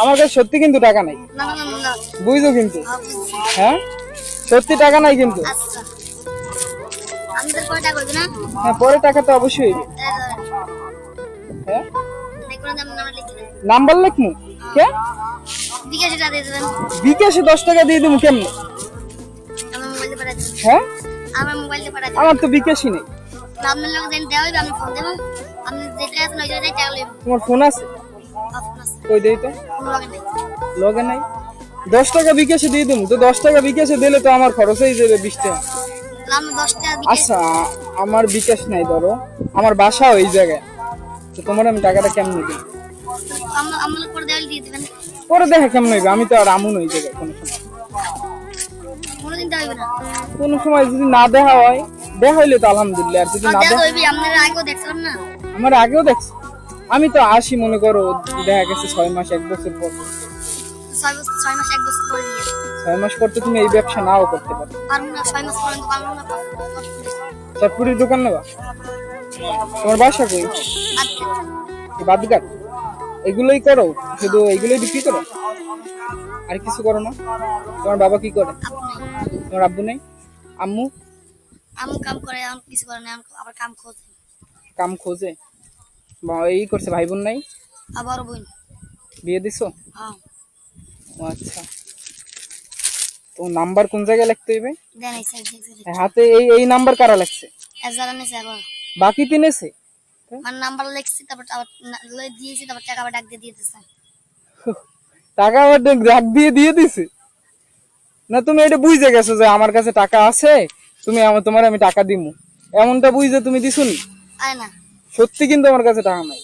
আমার কাছে সত্যি কিন্তু টাকা নাই। বুঝছ কিন্তু? হ্যাঁ, হ্যাঁ? সত্যি টাকা নাই কিন্তু। আচ্ছা। হ্যাঁ পরে টাকা তো অবশ্যই। হ্যাঁ? নাম্বার লেখমু? কে? বিকাশে দশ টাকা দিয়ে দেবো কেমনে? হ্যাঁ? আমার তো বিকাশই নেই। আপনার লোক দেন দেওয়া আমি ফোন দেবো। তোমার ফোন আছে? কই দেই তো? কোনো লাগে নাই। লগে নাই? দশ টাকা বিকাশে দিয়ে দেবো তো দশ টাকা বিকাশে দিলে তো আমার খরচ যাবে বিশ টাকা। আচ্ছা আমার বিকাশ নাই ধরো। আমার বাসা ওই জায়গায়। তো তোমার আমি টাকাটা কেমন দিই পরে দেখা কেমন হইবে? আমি তো আর আমুন ওই জায়গায় কোনো সময়। কোনো যদি না দেখা হয় দেখা হইলে তো আলহামদুলিল্লাহ। আর যদি না দেখা হইবে আপনারা আগেও দেখছিলাম না? আমার আগেও দেখছি। আমি তো আসি মনে করো দেখা গেছে ছয় মাস এক বছর পর। ছয় মাস পরে তো তুমি এই ব্যবসা নাও করতে পারো। চটপুরির দোকান নেবা তোমার বাসা কই? আচ্ছা। বাদঘাট এগুলোই করো শুধু এগুলোই বিক্রি করো? আর কিছু করো না? তোমার বাবা কি করে? তোমার আব্বু নেই? আম্মু? আমি কাম করে কিছু করে না আবার কাম খোঁজে। কাম খোঁজে? এই করছে ভাই বোন নাই আবার বোন। বিয়ে দিছো? হ্যাঁ। আচ্ছা। তো নাম্বার কোন জায়গায় লিখতে হইবে? হাতে এই এই নাম্বার কারা বাকি তিনেছে মানে নাম্বার লিখছি তারপর আবার লই দিয়েছি তারপর টাকা আবার ডাক দিয়ে দিয়ে টাকা আবার রাখ দিয়ে দিয়ে দিছে? না তুমি এটা বুঝে গেছো যে আমার কাছে টাকা আছে তুমি আমার তোমার আমি টাকা দিমু। এমনটা বুঝে তুমি দিছো আয় না। সত্যি কিন্তু আমার কাছে টাকা নাই।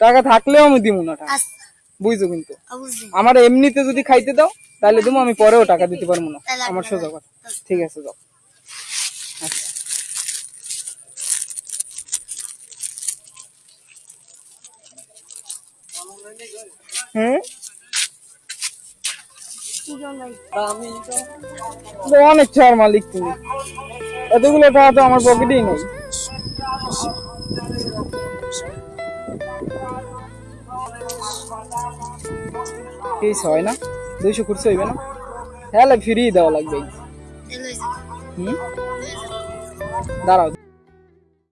টাকা থাকলেও আমি দিমু না টাকা। আচ্ছা। বুঝছ কিন্তু? আমার এমনিতে যদি খাইতে দাও তাহলে তুমি আমি পরেও টাকা দিতে পারব না। আমার সোজা কথা। ঠিক আছে যাও। আচ্ছা। অনেক ছাড় মালিক তুমি। এতগুলো টাকা তো আমার পকেটেই নেই। কেস হয় না? দুইশো খুরসি হইবে না? হ্যাঁ ফিরিয়ে দেওয়া লাগবে। হুম? দাঁড়াও।